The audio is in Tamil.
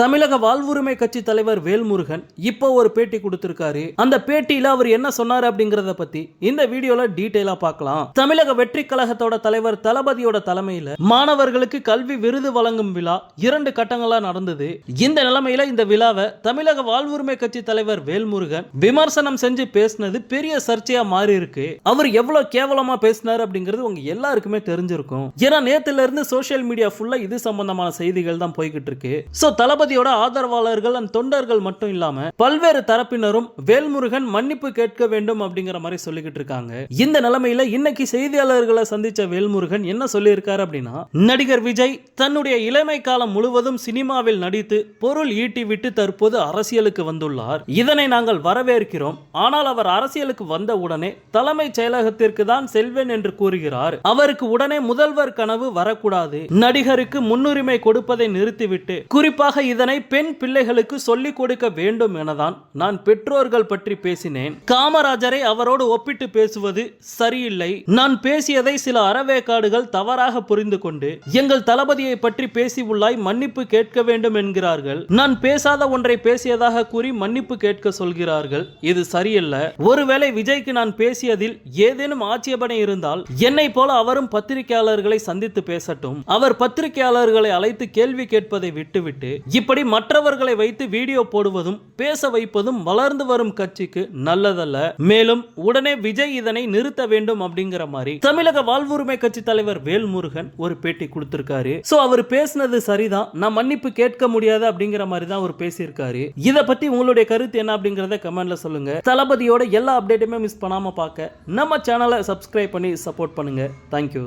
தமிழக வாழ்வுரிமை கட்சி தலைவர் வேல்முருகன் இப்போ ஒரு பேட்டி கொடுத்திருக்காரு. அந்த பேட்டியில அவர் என்ன சொன்னாரு அப்படிங்கறத பத்தி இந்த வீடியோல டீடைலா பார்க்கலாம். தமிழக வெற்றி கழகத்தோட தலைவர் தளபதியோட தலைமையில மாணவர்களுக்கு கல்வி விருது வழங்கும் விழா இரண்டு கட்டங்களா நடந்தது. இந்த நிலைமையில இந்த விழாவை தமிழக வாழ்வுரிமை கட்சி தலைவர் வேல்முருகன் விமர்சனம் செஞ்சு பேசினது பெரிய சர்ச்சையா மாறி இருக்கு அவர் எவ்வளவு கேவலமா பேசினார் அப்படிங்கிறது உங்க எல்லாருக்குமே தெரிஞ்சிருக்கும். ஏன்னா நேத்துல இருந்து சோசியல் மீடியா ஃபுல்லா இது சம்பந்தமான செய்திகள் தான் போய்கிட்டு இருக்கு. சோ தளபதி தளபதியோட ஆதரவாளர்கள் அண்ட் தொண்டர்கள் மட்டும் இல்லாம பல்வேறு தரப்பினரும் வேல்முருகன் மன்னிப்பு கேட்க வேண்டும் அப்படிங்கிற மாதிரி சொல்லிக்கிட்டு இருக்காங்க. இந்த நிலைமையில இன்னைக்கு செய்தியாளர்களை சந்திச்ச வேல்முருகன் என்ன சொல்லியிருக்காரு அப்படின்னா நடிகர் விஜய் தன்னுடைய இளமை காலம் முழுவதும் சினிமாவில் நடித்து பொருள் ஈட்டி விட்டு தற்போது அரசியலுக்கு வந்துள்ளார். இதனை நாங்கள் வரவேற்கிறோம். ஆனால் அவர் அரசியலுக்கு வந்த உடனே தலைமைச் செயலகத்திற்கு தான் செல்வேன் என்று கூறுகிறார். அவருக்கு உடனே முதல்வர் கனவு வரக்கூடாது. நடிகருக்கு முன்னுரிமை கொடுப்பதை நிறுத்திவிட்டு குறிப்பாக இதனை பெண் பிள்ளைகளுக்கு சொல்லிக் கொடுக்க வேண்டும் எனதான் நான் பெற்றோர்கள் பற்றி பேசினேன். காமராஜரை அவரோடு ஒப்பிட்டு பேசுவது சரியில்லை. நான் பேசியதை சில அறவேக்காடுகள் தவறாக புரிந்து கொண்டு எங்கள் தளபதியை பற்றி பேசி உள்ளாய் மன்னிப்பு கேட்க வேண்டும் என்கிறார்கள். நான் பேசாத ஒன்றை பேசியதாக கூறி மன்னிப்பு கேட்க சொல்கிறார்கள். இது சரியல்ல. ஒருவேளை விஜய்க்கு நான் பேசியதில் ஏதேனும் ஆட்சேபனை இருந்தால் என்னை போல அவரும் பத்திரிகையாளர்களை சந்தித்து பேசட்டும். அவர் பத்திரிகையாளர்களை அழைத்து கேள்வி கேட்பதை விட்டுவிட்டு இப்படி மற்றவர்களை வைத்து வீடியோ போடுவதும் பேச வைப்பதும் வளர்ந்து வரும் கட்சிக்கு நல்லதல்ல. மேலும் உடனே விஜய் இதனை நிறுத்த வேண்டும் அப்படிங்கிற மாதிரி தமிழக வாழ்வுரிமை கட்சி தலைவர் வேல்முருகன் ஒரு பேட்டி கொடுத்திருக்காரு. சோ அவர் பேசினது சரிதான். நான் மன்னிப்பு கேட்க முடியாது அப்படிங்கிற மாதிரி தான் அவர் பேசியிருக்காரு. இத பத்தி உங்களுடைய கருத்து என்ன அப்படிங்கறத கமெண்ட்ல சொல்லுங்க. தளபதியோட எல்லா அப்டேட்டுமே மிஸ் பண்ணாம பார்க்க. நம்ம சேனலை சப்ஸ்கிரைப் பண்ணி சப்போர்ட் பண்ணுங்க. தேங்க்யூ